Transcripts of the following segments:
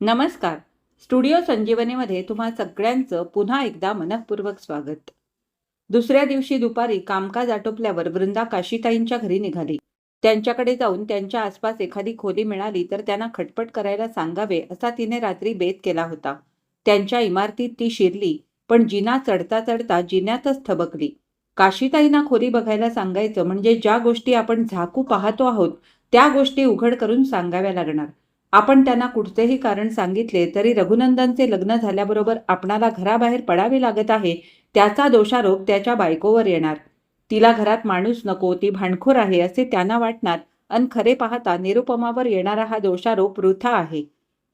नमस्कार. स्टुडिओ संजीवनीमध्ये तुम्हा सगळ्यांचं पुन्हा एकदा मनःपूर्वक स्वागत. दुसऱ्या दिवशी दुपारी कामकाज आटोपल्यावर वृंदा काशीताईंच्या घरी निघाली. त्यांच्याकडे जाऊन त्यांच्या आसपास एखादी खोली मिळाली तर त्यांना खटपट करायला सांगावे असा तिने रात्री बेत केला होता. त्यांच्या इमारतीत ती शिरली पण जिना चढता चढता जिन्यातच थबकली. काशीताईंना खोली बघायला सांगायचं म्हणजे ज्या गोष्टी आपण झाकू पाहतो आहोत त्या गोष्टी उघड करून सांगाव्या लागणार. आपण त्यांना कुठचेही कारण सांगितले तरी रघुनंदनचे लग्न झाल्याबरोबर आपणाला घराबाहेर पडावे लागत आहे त्याचा दोषारोप त्याच्या बायकोवर येणार. तिला घरात माणूस नको ती भांडखोर आहे असे त्यांना वाटणार अन खरे पाहता निरुपमावर येणारा हा दोषारोप वृथा आहे.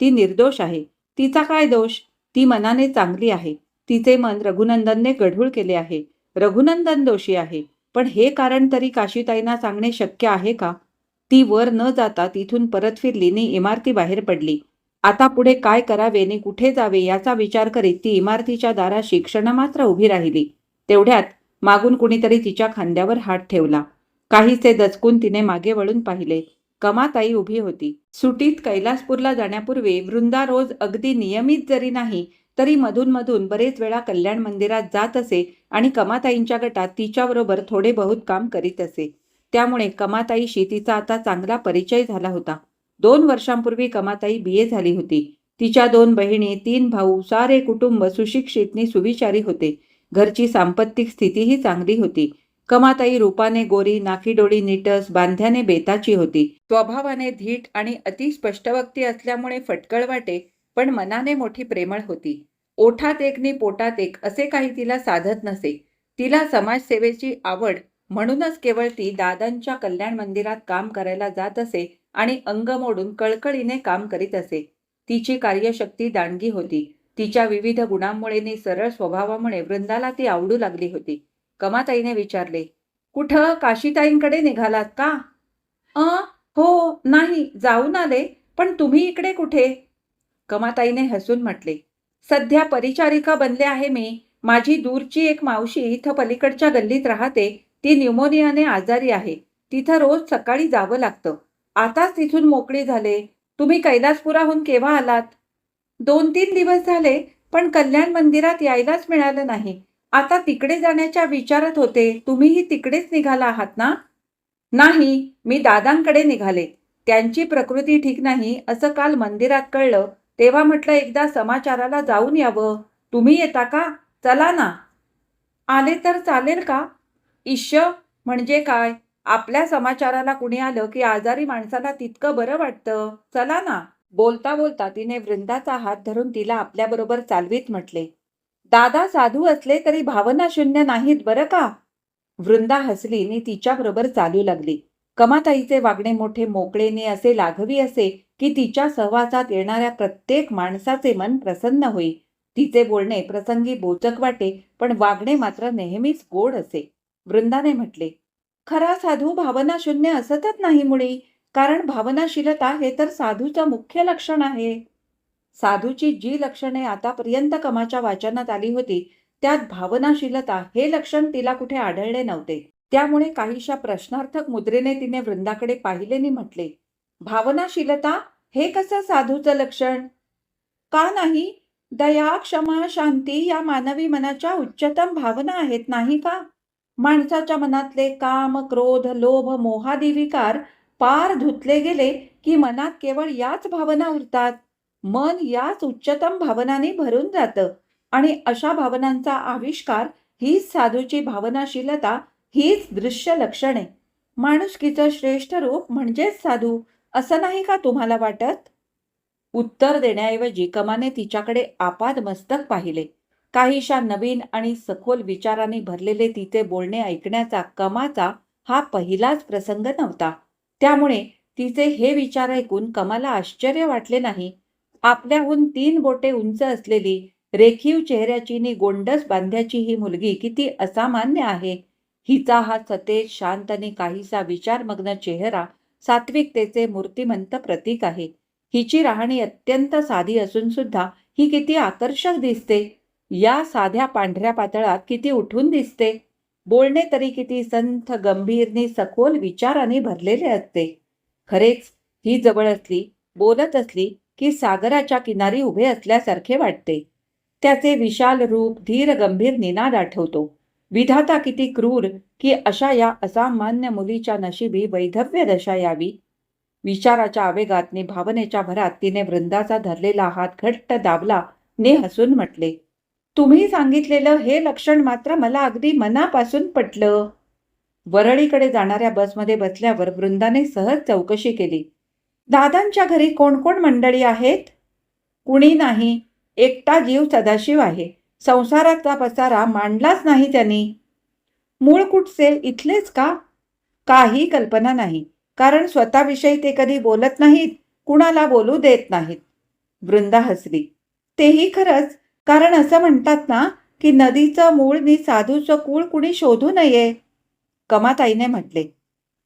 ती निर्दोष आहे. तिचा काय दोष? ती मनाने चांगली आहे. तिचे मन रघुनंदनने गढूळ केले आहे. रघुनंदन दोषी आहे. पण हे कारण तरी काशीताईंना सांगणे शक्य आहे का? ती वर न जाता तिथून परत फिरली नि इमारतीबाहेर पडली. आता पुढे काय करावे नि कुठे जावे याचा विचार करीत ती इमारतीच्या दाराशी क्षणमात्र उभी राहिली. तेवढ्यात मागून कुणीतरी तिच्या खांद्यावर हात ठेवला. काहीसे दचकून तिने मागे वळून पाहिले. कमाताई उभी होती. सुटीत कैलासपूरला जाण्यापूर्वी वृंदा रोज अगदी नियमित जरी नाही तरी मधून मधून बरेच वेळा कल्याण मंदिरात जात असे आणि कमाताईंच्या गटात तिच्याबरोबर थोडे बहुत काम करीत असे. त्यामुळे कमाताईशी तिचा आता चांगला परिचय झाला होता. दोन वर्षांपूर्वी कमाताई बी ए झाली होती. तिच्या दोन बहिणी तीन भाऊ सारे कुटुंब सुशिक्षितनी सुविचारी होते. घरची सांपत्तिक स्थितीही चांगली होती. कमाताई रूपाने गोरी नाकीडोळी निटस बांध्याने बेताची होती. स्वभावाने धीट आणि अतिस्पष्टवक्ती असल्यामुळे फटकळ वाटे पण मनाने मोठी प्रेमळ होती. ओठात एक नि पोटात एक असे काही तिला साधत नसे. तिला समाजसेवेची आवड म्हणूनच केवळ ती दादांच्या कल्याण मंदिरात काम करायला जात असे आणि अंग मोडून कळकळीने काम करीत असे. तिची कार्यशक्ती दांडगी होती. तिच्या विविध गुणांमुळे नि सरळ स्वभावामुळे वृंदाला ती आवडू लागली होती. कमाताईने विचारले कुठं? काशीताईंकडे निघालात का? अ हो नाही जाऊन आले पण तुम्ही इकडे कुठे? कमाताईने हसून म्हटले सध्या परिचारिका बनले आहे मी. माझी दूरची एक मावशी इथं पलीकडच्या गल्लीत राहते. ती न्यूमोनियाने आजारी आहे. तिथं रोज सकाळी जावं लागतं. आताच तिथून मोकळी झाले. तुम्ही कैलासपुराहून केव्हा आलात? दोन तीन दिवस झाले पण कल्याण मंदिरात यायलाच मिळालं नाही. आता तिकडे जाण्याच्या विचारात होते. तुम्हीही तिकडेच निघाला आहात ना? नाही मी दादांकडे निघाले. त्यांची प्रकृती ठीक नाही असं काल मंदिरात कळलं. तेव्हा म्हटलं एकदा समाचाराला जाऊन यावं. तुम्ही येता का? चला ना. आले तर चालेल का? ईश्य म्हणजे काय? आपल्या समाचाराला कुणी आलं की आजारी माणसाला तितकं बरं वाटतं? चला ना. बोलता बोलता तिने वृंदाचा हात धरून तिला आपल्याबरोबर चालवीत म्हटले. दादा साधू असले तरी भावना शून्य नाहीत बरं का? वृंदा हसली आणि तिच्याबरोबर चालू लागली. कमाताईचे वागणे मोठे मोकळेने असे लाघवी असे की तिच्या सहवासात येणाऱ्या प्रत्येक माणसाचे मन प्रसन्न होई. तिचे बोलणे प्रसंगी बोचक वाटे पण वागणे मात्र नेहमीच गोड असे. वृंदाने म्हटले खरा साधू भावना शून्य असतच नाही मुळी कारण भावनाशीलता हे तर साधूचं मुख्य लक्षण आहे. साधूची जी लक्षणे आतापर्यंत कमाच्या वाचनात आली होती त्यात भावनाशीलता हे लक्षण तिला कुठे आढळले नव्हते. त्यामुळे काहीशा प्रश्नार्थक मुद्रेने तिने वृंदाकडे पाहिलेने म्हटले भावनाशीलता हे कसं साधूचं लक्षण? का नाही? दया क्षमा शांती या मानवी मनाच्या उच्चतम भावना आहेत नाही का? माणसाच्या मनातले काम क्रोध लोभ मोहादी विकार पार धुतले गेले की मनात केवळ याच भावना उरतात. मन याच उच्चतम भावनांनी भरून जातं आणि अशा भावनांचा आविष्कार हीच साधूची भावनाशीलता हीच दृश्य लक्षणे. माणुसकीचं श्रेष्ठ रूप म्हणजेच साधू असं नाही का तुम्हाला वाटत? उत्तर देण्याऐवजी कमाने तिच्याकडे आपाद मस्तक पाहिले. काहीशा नवीन आणि सखोल विचारांनी भरलेले तिचे बोलणे ऐकण्याचा कमाचा हा पहिलाच प्रसंग नव्हता. त्यामुळे तिचे हे विचार ऐकून कमाला आश्चर्य वाटले नाही. आपल्याहून तीन बोटे उंच असलेली रेखीव चेहऱ्याची नि गोंडस बांध्याची ही मुलगी किती असामान्य आहे. हिचा हा सतेज शांत आणि काहीसा विचारमग्न चेहरा सात्विकतेचे मूर्तिमंत प्रतीक आहे. हिची राहणी अत्यंत साधी असून सुद्धा ही किती आकर्षक दिसते. या साध्या पांढऱ्या पातळात किती उठून दिसते? बोलणे तरी किती संथ गंभीरनी सखोल विचाराने भरलेले असते. खरेच ही जवळ असली बोलत असली की सागराच्या किनारी उभे असल्यासारखे वाटते. त्याचे विशाल रूप धीर गंभीर निनाद आठवतो. विधाता किती क्रूर की अशा या असामान्य मुलीच्या नशिबी वैधव्य दशा यावी. विचाराच्या आवेगात भावनेच्या भरात तिने वृंदाचा धरलेला हात घट्ट दाबला ने हसून म्हटले तुम्ही सांगितलेलं हे लक्षण मात्र मला अगदी मनापासून पटलं. वरळीकडे जाणाऱ्या बसमध्ये बसल्यावर वृंदाने सहज चौकशी केली. दादांच्या घरी कोण कोण मंडळी आहेत? कुणी नाही. एकटा जीव सदाशिव आहे. संसाराचा पसारा मांडलाच नाही त्यांनी. मूळ कुठचे इथलेच का? काही कल्पना नाही. कारण स्वतःविषयी ते कधी बोलत नाहीत. कुणाला बोलू देत नाहीत. वृंदा हसली. तेही खरंच कारण असं म्हणतात ना की नदीचं मूळ नि साधूचं कूळ कुणी शोधू नये. कमाताईने म्हटले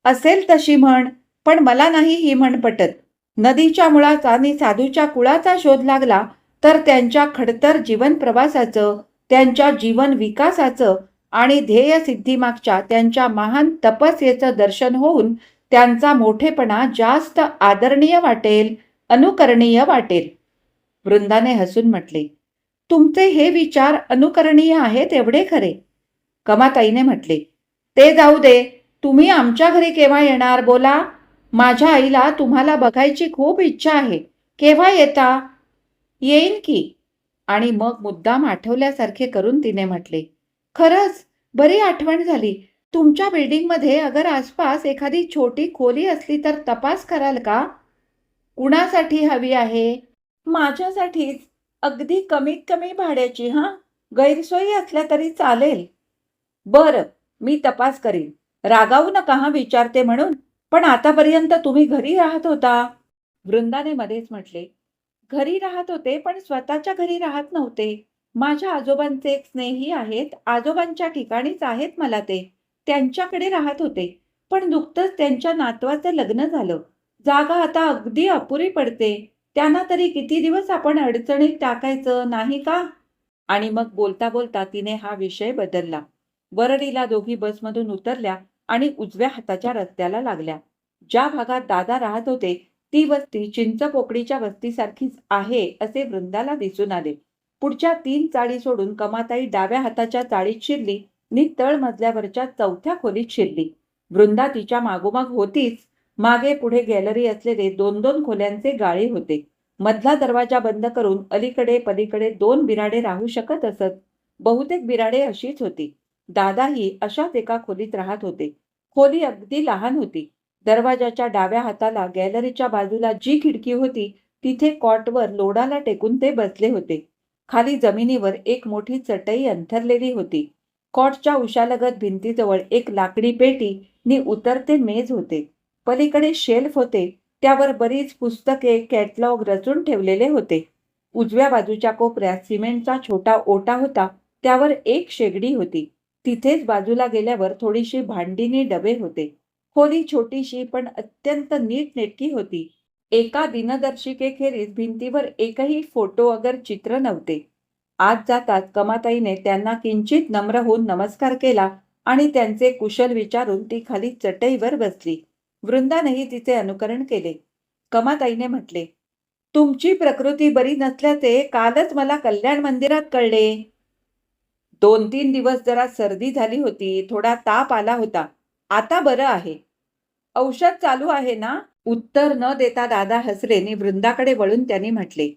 असेल तशी म्हण पण मला नाही ही म्हण पटत. नदीच्या मुळाचा आणि साधूच्या कुळाचा शोध लागला तर त्यांच्या खडतर जीवन प्रवासाचं त्यांच्या जीवन विकासाचं आणि ध्येय सिद्धीमागच्या त्यांच्या महान तपस्येचं दर्शन होऊन त्यांचा मोठेपणा जास्त आदरणीय वाटेल अनुकरणीय वाटेल. वृंदाने हसून म्हटले तुमचे हे विचार अनुकरणीय आहेत एवढे खरे. कमाताईने म्हटले ते जाऊ दे तुम्ही आमच्या घरी केव्हा येणार बोला? माझ्या आईला तुम्हाला बघायची खूप इच्छा आहे. केव्हा येता? येईन की. आणि मग मुद्दाम आठवल्यासारखे करून तिने म्हटले खरंच बरी आठवण झाली. तुमच्या बिल्डिंगमध्ये अगर आसपास एखादी छोटी खोली असली तर तपास कराल का? कुणासाठी हवी आहे? माझ्यासाठीच. अगदी कमीत कमी भाड्याची हां? गैरसोयी असल्या तरी चालेल. बरं मी तपास करीन. रागावू नका हा विचारते म्हणून. पण आतापर्यंत तुम्ही घरी राहत होता? वृंदाने मध्येच म्हटले घरी राहत होते पण स्वतःच्या घरी राहत नव्हते. माझ्या आजोबांचे एक स्नेही आहेत आजोबांच्या ठिकाणीच आहेत मला ते. त्यांच्याकडे राहत होते. पण नुकतंच त्यांच्या नातवाचं लग्न झालं. जागा आता अगदी अपुरी पडते. त्यांना तरी किती दिवस आपण अडचणीत टाकायचं नाही का? आणि मग बोलता बोलता तिने हा विषय बदलला. वरडीला दोघी बसमधून उतरल्या आणि उजव्या हाताच्या रस्त्याला लागल्या. ज्या भागात दादा राहत होते ती वस्ती चिंचपोकळीच्या वस्तीसारखीच आहे असे वृंदाला दिसून आले. पुढच्या तीन चाळी सोडून कमाताई डाव्या हाताच्या चाळीत शिरली नि तळ मजल्यावरच्या चौथ्या खोलीत शिरली. वृंदा तिच्या मागोमाग होतीच मागे पुढे गॅलरी असलेले दोन दोन खोल्यांचे गाळे होते. मधला दरवाजा बंद करून अलीकडे पलीकडे दोन बिराडे राहू शकत असत. बहुतेक बिराडे अशीच होती. दादाही अशाच एका खोलीत राहत होते. खोली अगदी लहान होती. दरवाजाच्या डाव्या हाताला गॅलरीच्या बाजूला जी खिडकी होती तिथे कॉटवर लोडाला टेकून ते बसले होते. खाली जमिनीवर एक मोठी चटई अंथरलेली होती. कॉटच्या उशालगत भिंतीजवळ एक लाकडी पेटी नि उतरते मेज होते. पलीकडे शेल्फ होते. त्यावर बरीच पुस्तके कॅटलॉग रचून ठेवलेले होते. उजव्या बाजूच्या कोपऱ्यात सिमेंटचा छोटा ओटा होता. त्यावर एक शेगडी होती. तिथेच बाजूला गेल्यावर थोडीशी भांडीनी डबे होते. खोली छोटीशी पण अत्यंत नीटनेटकी होती. एका दिनदर्शिकेखेरीज भिंतीवर एकही फोटो अगर चित्र नव्हते. आज जातात कमाताईने त्यांना किंचित नम्र होऊन नमस्कार केला आणि त्यांचे कुशल विचारून ती खाली चटईवर बसली. वृंदानेही तिचे अनुकरण केले. कमाताईने म्हटले तुमची प्रकृती बरी नसल्याचे कालच मला कल्याण मंदिरात कळले. दोन तीन दिवस जरा सर्दी झाली होती थोडा ताप आला होता. आता बरं आहे. औषध चालू आहे ना? उत्तर न देता दादा हसले वृंदाकडे वळून त्यांनी म्हटले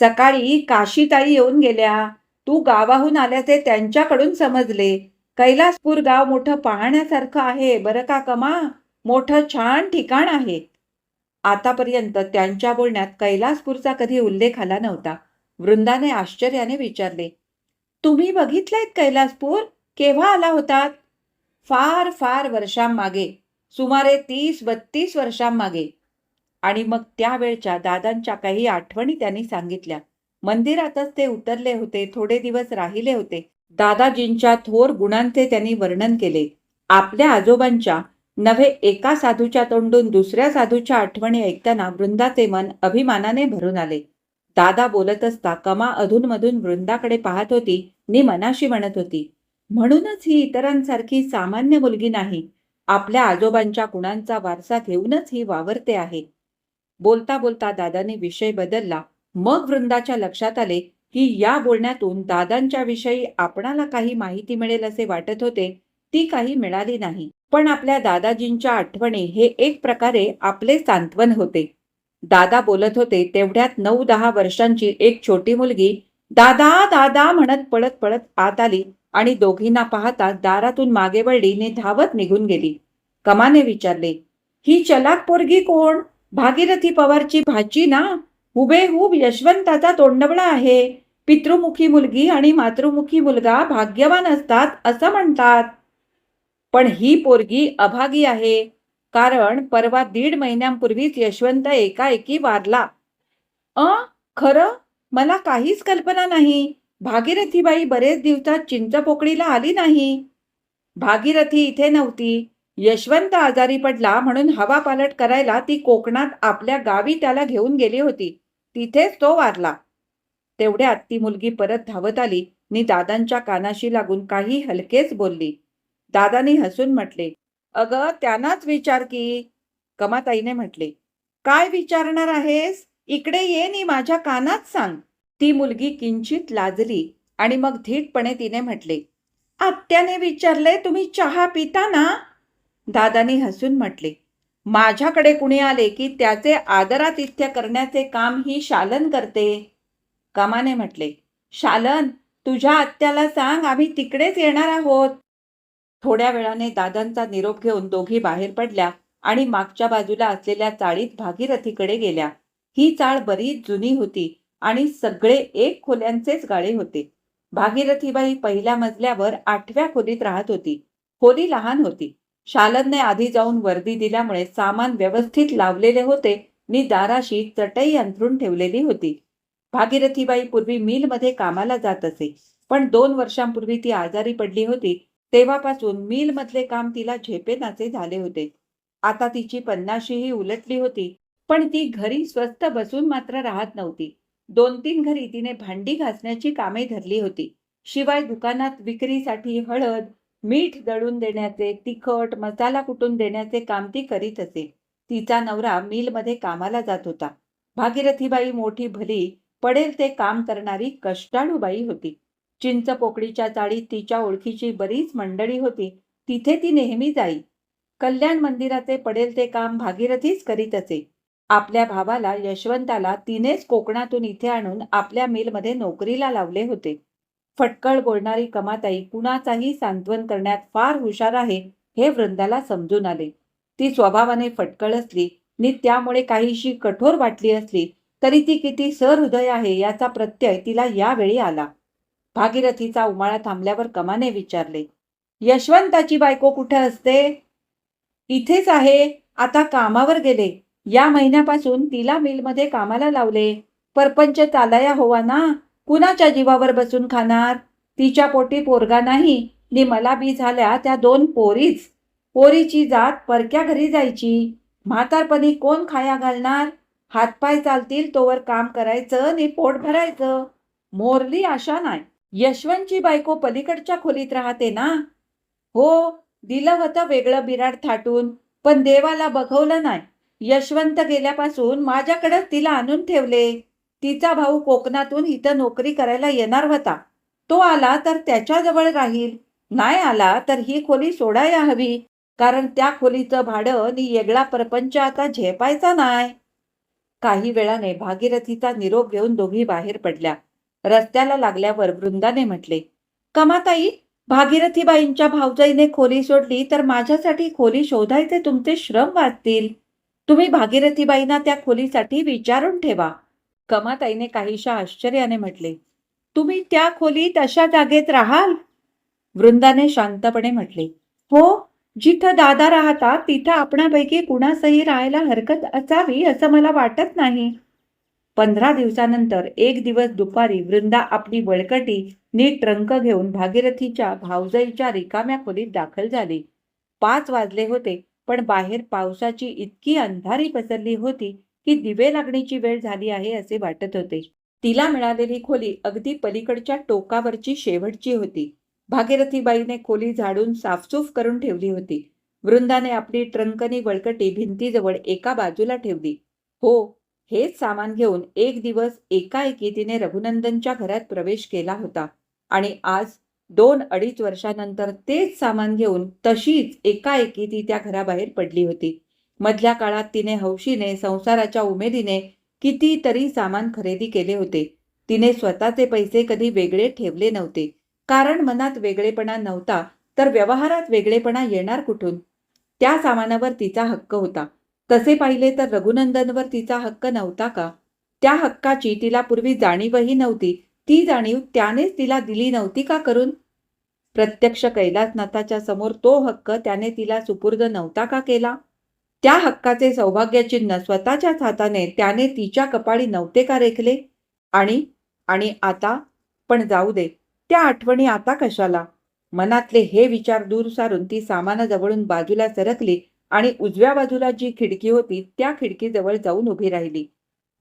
सकाळी काशीताई येऊन गेल्या. तू गावाहून आल्याचे त्यांच्याकडून समजले. कैलासपूर गाव मोठं पाहण्यासारखं आहे बरं का कमा? मोठं छान ठिकाण आहे. आतापर्यंत त्यांच्या बोलण्यात कैलासपूरचा कधी उल्लेख आला नव्हता. वृंदाने आश्चर्याने विचारले तुम्ही बघितलेत कैलासपूर? केव्हा आला होतात? फार फार वर्षांमागे. सुमारे तीस बत्तीस वर्षांमागे. आणि मग त्यावेळच्या दादांच्या काही आठवणी त्यांनी सांगितल्या. मंदिरातच ते उतरले होते थोडे दिवस राहिले होते. दादाजींच्या थोर गुणांचे त्यांनी वर्णन केले. आपल्या आजोबांच्या नव्हे एका साधूच्या तोंडून दुसऱ्या साधूच्या आठवणी ऐकताना वृंदाचे मन अभिमानाने भरून आले. दादा बोलत असता कमा अधूनमधून वृंदाकडे पाहत होती नि मनाशी म्हणत होती म्हणूनच ही इतरांसारखी सामान्य मुलगी नाही. आपल्या आजोबांच्या गुणांचा वारसा घेऊनच ही वावरते आहे. बोलता बोलता दादाने विषय बदलला. मग वृंदाच्या लक्षात आले की या बोलण्यातून दादांच्या विषयी आपणाला काही माहिती मिळेल असे वाटत होते ती काही मिळाली नाही. पण आपल्या दादाजींच्या आठवणी हे एक प्रकारे आपले सांत्वन होते. दादा बोलत होते तेवढ्यात नऊ दहा वर्षांची एक छोटी मुलगी दादा दादा म्हणत पळत पळत आत आली आणि दोघींना पाहता दारातून मागे वळलीने धावत निघून गेली. कमाने विचारले ही चलाक पोरगी कोण? भागीरथी पवारची भाची ना? हुबेहूब यशवंताचा तोंडवळा आहे. पितृमुखी मुलगी आणि मातृमुखी मुलगा भाग्यवान असतात असं म्हणतात. पण ही पोरगी अभागी आहे. कारण परवा दीड महिन्यांपूर्वीच यशवंत एकाएकी वारला. अ? खरं? मला काहीच कल्पना नाही. भागीरथीबाई बरेच दिवसात चिंचपोकळीला आली नाही. भागीरथी इथे नव्हती. यशवंत आजारी पडला म्हणून हवा पालट करायला ती कोकणात आपल्या गावी त्याला घेऊन गेली होती. तिथेच तो वारला. तेवढ्यात ती मुलगी परत धावत आली. नि दादांच्या कानाशी लागून काही हलकेच बोलली. दादानी हसून म्हटले अगं त्यांनाच विचार की कमाताईने म्हटले काय विचारणार आहेस? इकडे ये नी माझ्या कानात सांग. ती मुलगी किंचित लाजली आणि मग धीटपणे तिने म्हटले आत्याने विचारले तुम्ही चहा पिता ना? दादानी हसून म्हटले माझ्याकडे कुणी आले की त्याचे आदरातिथ्य करण्याचे काम ही शालन करते. कमाने म्हटले शालन तुझ्या आत्याला सांग आम्ही तिकडेच येणार आहोत. थोड्या वेळाने दादांचा निरोप घेऊन दोघी बाहेर पडल्या आणि मागच्या बाजूला असलेल्या चाळीत भागीरथीकडे गेल्या. ही चाळ बरीच जुनी होती आणि सगळे एक खोल्यांचेच गाळे होते. भागीरथीबाई पहिल्या मजल्यावर आठव्या खोलीत राहत होती. खोली लहान होती. शालनने आधी जाऊन वर्दी दिल्यामुळे सामान व्यवस्थित लावलेले होते. मी दाराशी चटई अंथरून ठेवलेली होती. भागीरथीबाई पूर्वी मिलमध्ये कामाला जात असे. पण दोन वर्षांपूर्वी ती आजारी पडली होती. तेव्हापासून मिलमधले काम तिला झेपेनाचे झाले होते. आता तिची पन्नाशीही उलटली होती पण ती घरी स्वस्त बसून मात्र राहत नव्हती. दोन तीन घरी तिने भांडी घासण्याची कामे धरली होती. शिवाय दुकानात विक्रीसाठी हळद मीठ दळून देण्याचे तिखट मसाला कुटून देण्याचे काम ती करीत असे. तिचा नवरा मिलमध्ये कामाला जात होता. भागीरथीबाई मोठी भली पडेल ते काम करणारी कष्टाळूबाई होती. चिंच पोकळीच्या चाळीत तिच्या ओळखीची बरीच मंडळी होती. तिथे ती नेहमी जाई. कल्याण मंदिराचे पडेल ते काम भागीरथीच करीत असे. आपल्या भावाला यशवंताला तिनेच कोकणातून इथे आणून आपल्या मिलमध्ये नोकरीला लावले होते. फटकळ बोलणारी कमाताई कुणाचाही सांत्वन करण्यात फार हुशार आहे हे वृंदाला समजून आले. ती स्वभावाने फटकळ असली नि त्यामुळे काहीशी कठोर वाटली असली तरी ती किती सहृदय आहे याचा प्रत्यय तिला यावेळी आला. भागीरथीचा उमाळा थांबल्यावर कमाने विचारले यशवंताची बायको कुठे असते? इथेच आहे आता कामावर गेले. या महिन्यापासून तिला मिलमध्ये कामाला लावले. परपंच चालाया होवा ना कुणाच्या जीवावर बसून खाणार? तिच्या पोटी पोरगा नाही नि मला बी झाल्या त्या दोन पोरीच. पोरीची जात परक्या घरी जायची. म्हातारपणी कोण खाया घालणार? हातपाय चालतील तोवर काम करायचं नि पोट भरायचं. मोरली आशा नाही. यशवंतची बायको पलीकडच्या खोलीत राहते ना? हो दिलं होतं वेगळं बिराड थाटून पण देवाला बघवलं नाही. यशवंत गेल्यापासून माझ्याकडेच तिला आणून ठेवले. तिचा भाऊ कोकणातून इथं नोकरी करायला येणार होता. तो आला तर त्याच्याजवळ राहील. नाही आला तर ही खोली सोडायला हवी कारण त्या खोलीचं भाडं नि येगळा प्रपंच आता झेपायचा नाही. काही वेळाने भागीरथीचा निरोप घेऊन दोघी बाहेर पडल्या. रस्त्याला लागल्यावर वृंदाने म्हटले कमाताई भागीरथीबाईंच्या भावजाईने खोली सोडली तर माझ्यासाठी खोली शोधायचे तुमचे श्रम वाचतील. तुम्ही भागीरथीबाईंना त्या खोलीसाठी विचारून ठेवा. कमाताईने काहीशा आश्चर्याने म्हटले तुम्ही त्या खोलीत अशा जागेत राहाल? वृंदाने शांतपणे म्हटले हो जिथं दादा राहतात तिथं आपणापैकी कुणासही राहायला हरकत असावी असं मला वाटत नाही. पंधरा दिवसानंतर एक दिवस दुपारी वृंदा आपली बळकटी नीट ट्रंक घेऊन भागीरथीच्या भावजईच्या रिकाम्या खोलीत दाखल झाली. पाच वाजले होते पण बाहेर पावसाची इतकी अंधारी पसरली होती की दिवे लागण्याची वेळ झाली आहे असे वाटत होते. तिला मिळालेली खोली अगदी पलीकडच्या टोकावरची शेवटची होती. भागीरथीबाईने खोली झाडून साफसूफ करून ठेवली होती. वृंदाने आपली ट्रंकनी वळकटी भिंतीजवळ एका बाजूला ठेवली. हो हेच सामान घेऊन एक दिवस एकाएकी तिने रघुनंदनच्या घरात प्रवेश केला होता. आणि आज दोन अडीच वर्षानंतर तेच सामान घेऊन तशीच एकाएकी ती त्या घराबाहेर पडली होती. मधल्या काळात तिने हौशीने संसाराच्या उमेदीने कितीतरी सामान खरेदी केले होते. तिने स्वतःचे पैसे कधी वेगळे ठेवले नव्हते. कारण मनात वेगळेपणा नव्हता तर व्यवहारात वेगळेपणा येणार कुठून? त्या सामानावर तिचा हक्क होता. तसे पाहिले तर रघुनंदनवर तिचा हक्क नव्हता का? त्या हक्काची तिला पूर्वी जाणीवही नव्हती. ती जाणीव त्यानेच तिला दिली नव्हती का करून प्रत्यक्ष कैलासनाथाच्या समोर तो हक्क त्याने तिला सुपूर्द नव्हता का केला? त्या हक्काचे सौभाग्यचिन्ह स्वतःच्याच हाताने त्याने तिच्या कपाळी नव्हते का रेखले? आणि आणि आता? पण जाऊ दे. त्या आठवणी आता कशाला? मनातले हे विचार दूर सारून ती सामानाजवळून बाजूला सरकली. आणि उजव्या बाजूला जी खिडकी होती त्या खिडकीजवळ जाऊन उभी राहिली.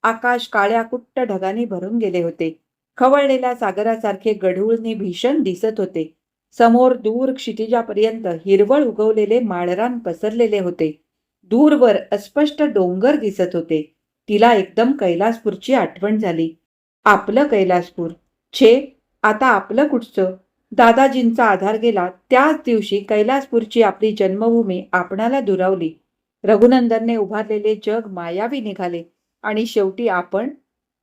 आकाश काळ्या कुट्ट ढगाने भरून गेले होते. खवळलेल्या सागरासारखे गढूळने भीषण दिसत होते. समोर दूर क्षितिजापर्यंत हिरवळ उगवलेले माळरान पसरलेले होते. दूरवर अस्पष्ट डोंगर दिसत होते. तिला एकदम कैलासपूरची आठवण झाली. आपलं कैलासपूर. छे आता आपलं कुठचं? दादाजींचा आधार गेला. त्याच दिवशी कैलासपूरची आपली जन्मभूमी आपणाला दुरावली. रघुनंदनने उभारलेले जग मायावी निघाले आणि शेवटी आपण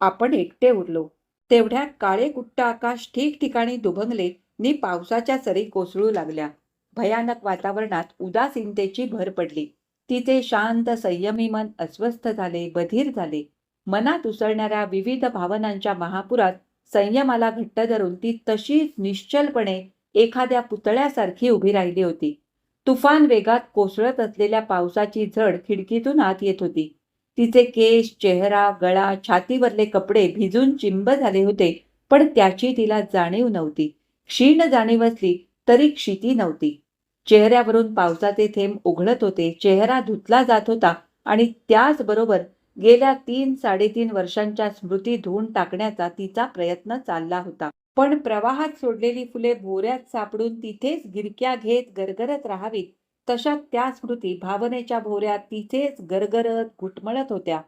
आपण एकटे उरलो. तेवढ्यात काळे कुट्ट आकाश ठिकठिकाणी दुभंगले. नि पावसाच्या सरी कोसळू लागल्या. भयानक वातावरणात उदासीनतेची भर पडली. तिचे शांत संयमी मन अस्वस्थ झाले बधीर झाले. मनात उसळणाऱ्या विविध भावनांच्या महापुरात संयमाला घट्ट धरून ती तशीच निश्चलपणे एखाद्या पुतळ्यासारखी उभी राहिली होती. तुफान वेगात कोसळत असलेल्या पावसाची झड खिडकीतून आत येत होती. तिचे केस चेहरा गळा छातीवरले कपडे भिजून चिंब झाले होते पण त्याची तिला जाणीव नव्हती. क्षीण जाणीव असली तरी क्षिती नव्हती. चेहऱ्यावरून पावसाचे थेंब उघडत होते चेहरा धुतला जात होता आणि त्याचबरोबर गेल्या तीन साडेतीन वर्षांच्या स्मृती धुवून टाकण्याचा तिचा प्रयत्न चालला होता. पण प्रवाहात सोडलेली फुले भोऱ्यात सापडून तिथेच गिरक्या घेत गरगरत राहावीत. तशा त्या स्मृती भावनेच्या भोऱ्यात तिथेच गरगरत घुटमळत होत्या.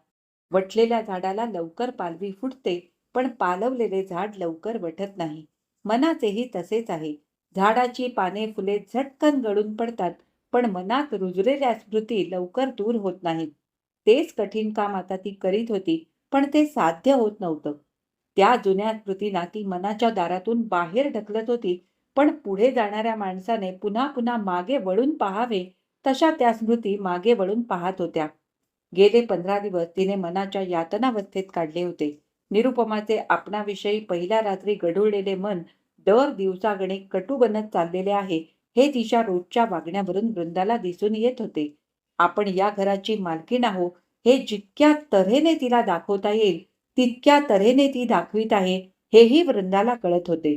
वटलेल्या झाडाला लवकर पालवी फुटते पण पालवलेले झाड लवकर वटत नाही. मनाचेही तसेच आहे. झाडाची पाने फुले झटकन गळून पडतात पण मनात रुजलेल्या स्मृती लवकर दूर होत नाहीत. तेच कठीण काम आता ती करीत होती पण ते साध्य होत नव्हतं. त्या जुन्या स्मृतींना ती मनाच्या दारातून बाहेर ढकलत होती पण पुढे जाणाऱ्या माणसाने पुन्हा पुन्हा मागे वळून पाहावे तशा त्या स्मृती मागे वळून पाहत होत्या. गेले पंधरा दिवस तिने मनाच्या यातनावस्थेत काढले होते. निरुपमाचे आपणाविषयी पहिल्या रात्री गढूळलेले मन दर दिवसागणिक कटू बनत चाललेले आहे हे तिच्या रोजच्या वागण्यावरून वृंदाला दिसून येत होते. आपण या घराची मालकीण आहो हे जितक्या तऱ्हेने तिला दाखवता येईल तितक्या तऱ्हेने ती दाखवित आहे हेही वृंदाला कळत होते.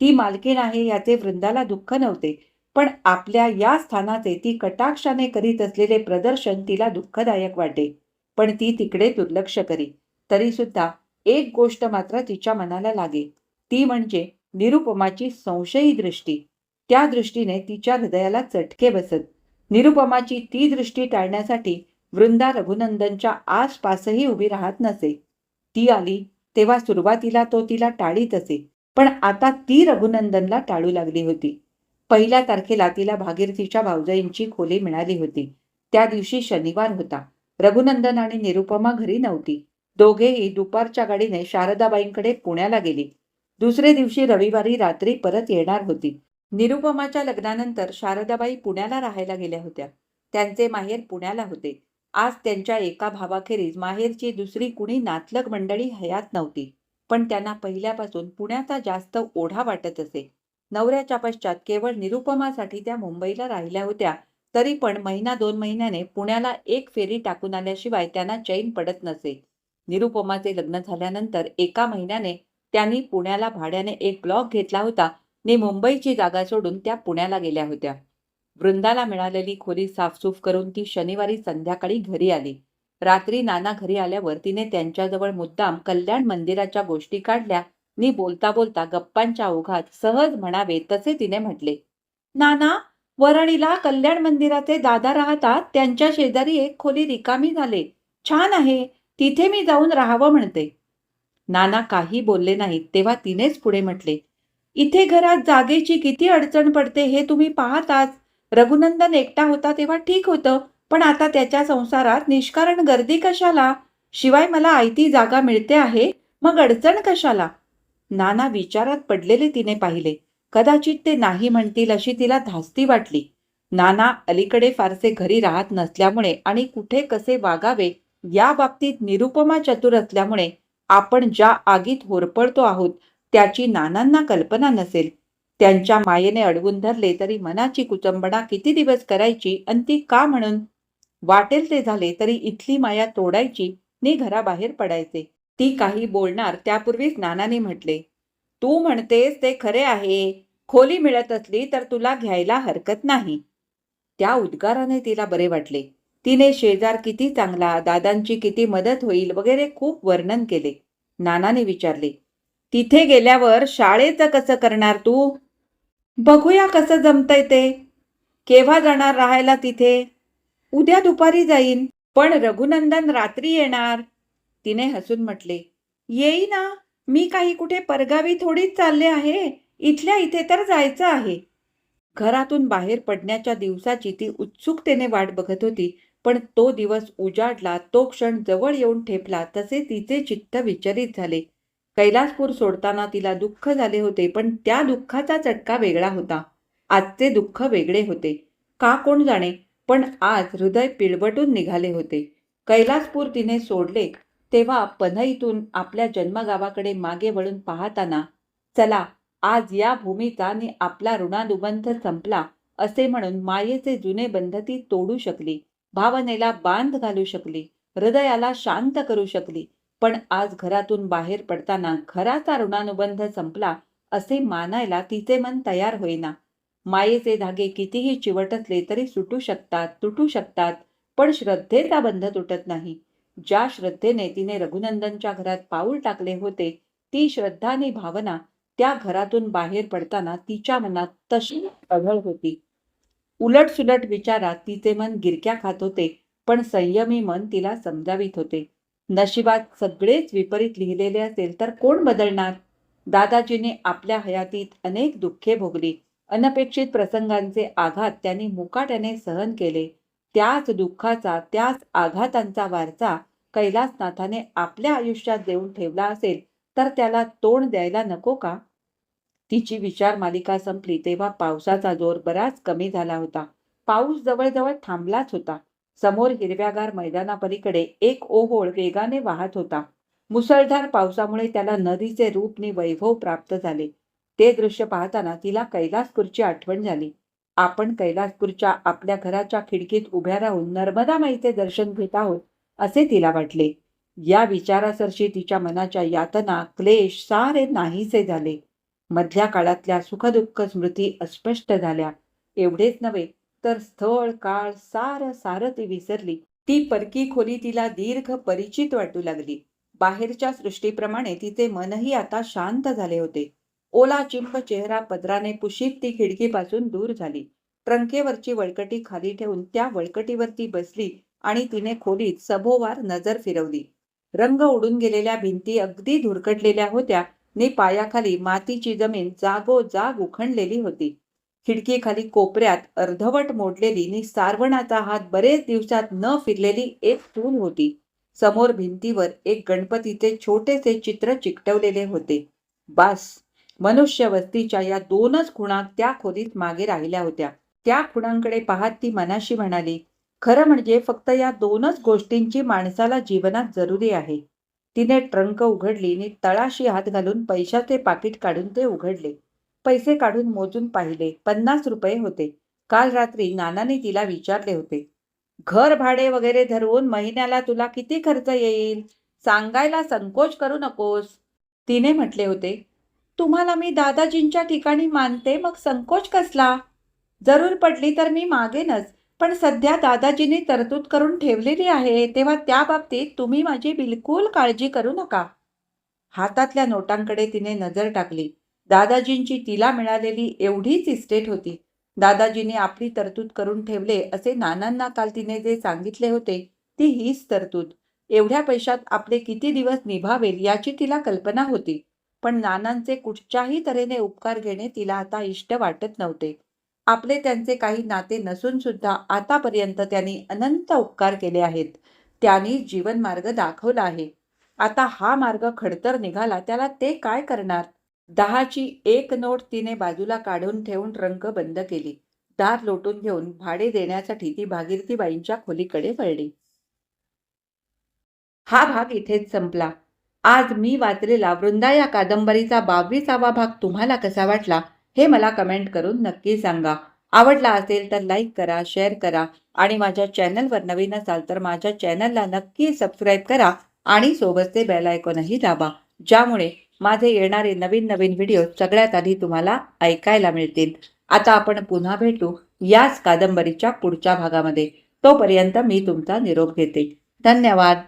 ती मालकीण आहे याचे वृंदाला दुःख नव्हते पण आपल्या या स्थानाचे ती कटाक्षाने करीत असलेले प्रदर्शन तिला दुःखदायक वाटे पण ती तिकडे दुर्लक्ष करी. तरी सुद्धा एक गोष्ट मात्र तिच्या मनाला लागे ती म्हणजे निरुपमाची संशयी दृष्टी. त्या दृष्टीने तिच्या हृदयाला चटके बसत निरुपमाची ती दृष्टी टाळण्यासाठी वृंदा रघुनंदनच्या आसपासही उभी राहत नसे. ती आली तेव्हा सुरुवातीला तो तिला टाळीत असे पण आता ती रघुनंदनला टाळू लागली होती. पहिल्या तारखेला तिला भागीरथीच्या भाऊजाईंची खोली मिळाली होती. त्या दिवशी शनिवार होता. रघुनंदन आणि निरुपमा घरी नव्हती. दोघेही दुपारच्या गाडीने शारदाबाईंकडे पुण्याला गेली. दुसरे दिवशी रविवारी रात्री परत येणार होती. निरुपमाच्या लग्नानंतर शारदाबाई पुण्याला राहायला गेल्या होत्या. त्यांचे माहेर पुण्याला होते. आज त्यांच्या एका भावाखेरीज माहेरची दुसरी कुणी नातलग मंडळी हयात नव्हती. पण त्यांना पहिल्यापासून पुण्याचा जास्त ओढा वाटत असे. नवऱ्याच्या पश्चात केवळ निरुपमासाठी त्या मुंबईला राहिल्या होत्या तरी पण महिना दोन महिन्याने पुण्याला एक फेरी टाकून आल्याशिवाय त्यांना चैन पडत नसे. निरुपमाचे लग्न झाल्यानंतर एका महिन्याने त्यांनी पुण्याला भाड्याने एक ब्लॉक घेतला होता ने मुंबईची जागा सोडून त्या पुण्याला गेल्या होत्या. वृंदाला मिळालेली खोली साफसूफ करून ती शनिवारी संध्याकाळी घरी आली. रात्री नाना घरी आल्यावर तिने त्यांच्याजवळ मुद्दाम कल्याण मंदिराच्या गोष्टी काढल्या. नि बोलता बोलता गप्पांच्या ओघात सहज म्हणावे तसे तिने म्हटले. नाना वरणीला कल्याण मंदिराचे दादा राहतात. त्यांच्या शेजारी एक खोली रिकामी झाले. छान आहे. तिथे मी जाऊन राहावं म्हणते. नाना काही बोलले नाहीत तेव्हा तिनेच पुढे म्हटले. इथे घरात जागेची किती अडचण पडते हे तुम्ही पाहताच रघुनंदन एकटा होता तेव्हा ठीक होतं पण आता त्याच्या संसारात निष्कारण गर्दी कशाला? शिवाय मला आयती जागा मिळते आहे मग अडचण कशाला? नाना विचारात पडलेले तिने पाहिले. कदाचित ते नाही म्हणतील अशी तिला धास्ती वाटली. नाना अलीकडे फारसे घरी राहत नसल्यामुळे आणि कुठे कसे वागावे या बाबतीत निरुपमा चतुर असल्यामुळे आपण ज्या आगीत होरपळतो आहोत त्याची नानांना कल्पना नसेल. त्यांच्या मायेने अडवून धरले तरी मनाची कुचंबणा किती दिवस करायची आणि ती का म्हणून? वाटेल ते झाले तरी इथली माया तोडायची ने घराबाहेर पडायचे. ती काही बोलणार त्यापूर्वीच नानाने म्हटले तू म्हणतेस ते खरे आहे. खोली मिळत असली तर तुला घ्यायला हरकत नाही. त्या उद्गाराने तिला बरे वाटले. तिने शेजार किती चांगला दादांची किती मदत होईल वगैरे खूप वर्णन केले. नानाने विचारले तिथे गेल्यावर शाळेचं कसं करणार तू? बघूया कसं जमतंय ते. केव्हा जाणार राहायला तिथे? उद्या दुपारी जाईन पण रघुनंदन रात्री येणार. तिने हसून म्हटले येई ना मी काही कुठे परगावी थोडीच चालले आहे. इथल्या इथे तर जायचं आहे. घरातून बाहेर पडण्याच्या दिवसाची ती उत्सुकतेने वाट बघत होती पण तो दिवस उजाडला तो क्षण जवळ येऊन ठेपला तसे तिचे चित्त विचलित झाले. कैलासपूर सोडताना तिला दुःख झाले होते पण त्या दुःखाचा चटका वेगळा होता. आजचे दुःख वेगळे होते. का कोण जाणे? पण आज हृदय पिळवटून निघाले होते. कैलासपूर तिने सोडले तेव्हा पन्हईतून आपल्या जन्मगावाकडे मागे वळून पाहताना चला आज या भूमीचा आणि आपला ऋणानुबंध संपला असे म्हणून मायेचे जुने बंध ती तोडू शकली भावनेला बांध घालू शकली हृदयाला शांत करू शकली पण आज घरातून बाहेर पडताना घराचा ऋणानुबंध संपला असे मानायला तिचे मन तयार होईना. मायेचे धागे कितीही चिवटतले तरी सुटू शकतात तुटू शकतात पण श्रद्धेचा बंध तुटत नाही. ज्या श्रद्धेने तिने रघुनंदनच्या घरात पाऊल टाकले होते ती श्रद्धा आणि भावना त्या घरातून बाहेर पडताना तिच्या मनात तशी अघळ होती. उलट सुलट विचारात तिचे मन गिरक्या खात होते पण संयमी मन तिला समजावित होते. नशिबात सगळेच विपरीत लिहिलेले असेल तर कोण बदलणार? दादाजीने आपल्या हयातीत अनेक दुःखे भोगली. अनपेक्षित प्रसंगांचे आघात त्यांनी मुकाट्याने सहन केले. त्याच दुःखाचा त्याच आघातांचा वारसा कैलासनाथाने आपल्या आयुष्यात देऊन ठेवला असेल तर त्याला तोंड द्यायला नको का? तिची विचार मालिका संपली तेव्हा पावसाचा जोर बराच कमी झाला होता. पाऊस जवळजवळ थांबलाच होता. समोर हिरव्यागार मैदानापलीकडे एक ओहोळ वेगाने वाहत होता. मुसळधार पावसामुळे त्याला नदीचे रूप नि वैभव प्राप्त झाले. ते दृश्य पाहताना तिला कैलासपूरची आठवण झाली. आपण कैलासपूरच्या आपल्या घराच्या खिडकीत उभ्या राहून नर्मदा माईचे दर्शन घेत आहोत असे तिला वाटले. या विचारासरशी तिच्या मनाच्या यातना क्लेश सारे नाहीसे झाले. मधल्या काळातल्या सुखदुःख स्मृती अस्पष्ट झाल्या. एवढेच नव्हे तर स्थळ काळ सार सार ती विसरली. ती परकी खोली तिला दीर्घ परिचित वाटू लागली. बाहेरच्या सृष्टीप्रमाणे तिचे मनही आता शांत झाले होते. ओला चिंब चेहरा पदराने पुशीत ती खिडकीपासून दूर झाली. ट्रंकेवरची वळकटी खाली ठेवून त्या वळकटीवरती बसली आणि तिने खोलीत सभोवार नजर फिरवली. रंग उडून गेलेल्या भिंती अगदी धुरकटलेल्या होत्या. नि पायाखाली मातीची जमीन जागोजाग उखणलेली होती. खिडकीखाली कोपऱ्यात अर्धवट मोडलेली नि सारवणाचा हात बरेच दिवसात न फिरलेली एक चूल होती. समोर भिंतीवर एक गणपतीचे छोटेसे चित्र चिकटवलेले होते. बास! मनुष्य वस्तीच्या या दोनच खुणा त्या खोलीत मागे राहिल्या होत्या. त्या खुणांकडे पाहत ती मनाशी म्हणाली खरं म्हणजे फक्त या दोनच गोष्टींची माणसाला जीवनात जरुरी आहे. तिने ट्रंक उघडली आणि तळाशी हात घालून पैशाचे पाकिट काढून ते उघडले. पैसे काढून मोजून पाहिले. पन्नास रुपये होते. काल रात्री नानाने तिला विचारले होते घर भाडे वगैरे धरवून महिन्याला तुला किती खर्च येईल? सांगायला संकोच करू नकोस. तिने म्हटले होते तुम्हाला मी दादाजींच्या ठिकाणी मानते मग संकोच कसला? जरूर पडली तर मी मागेनच पण सध्या दादाजींनी तरतूद करून ठेवलेली आहे तेव्हा त्या बाबतीत तुम्ही माझी बिलकुल काळजी करू नका. हातातल्या नोटांकडे तिने नजर टाकली. दादाजींची तिला मिळालेली एवढीच इस्टेट होती. दादाजीने आपली तरतूद करून ठेवले असे नानांना काल तिने जे सांगितले होते ती हीच तरतूद. एवढ्या पैशात आपले किती दिवस निभावेल याची तिला कल्पना होती. पण नानांचे कुठच्याही तऱ्हेने उपकार घेणे तिला आता इष्ट वाटत नव्हते. आपले त्यांचे काही नाते नसून सुद्धा आतापर्यंत त्यांनी अनंत उपकार केले आहेत. त्यांनी जीवनमार्ग दाखवला आहे. आता हा मार्ग खडतर निघाला त्याला ते काय करणार? दहाची एक नोट तिने बाजूला काढून ठेवून रंग बंद केली. दार लोटून घेऊन भाडे देण्यासाठी ती भागीरथीबाईंच्या खोलीकडे वळली. हा भाग इथेच संपला. आज मी वाचलेला वृंदा या कादंबरीचा बावीसावा भाग तुम्हाला कसा वाटला हे मला कमेंट करून नक्की सांगा. आवडला असेल तर लाईक करा शेअर करा आणि माझ्या चॅनलवर नवीन असाल तर माझ्या चॅनलला नक्की सबस्क्राईब करा आणि सोबतचे बेल आयकॉनही दाबा. ज्यामुळे माझे येणारे नवीन नवीन व्हिडिओ सगळ्यात आधी तुम्हाला ऐकायला मिळतील. आता आपण पुन्हा भेटू याच कादंबरीच्या पुढच्या भागामध्ये. तोपर्यंत मी तुमचा निरोप घेते. धन्यवाद.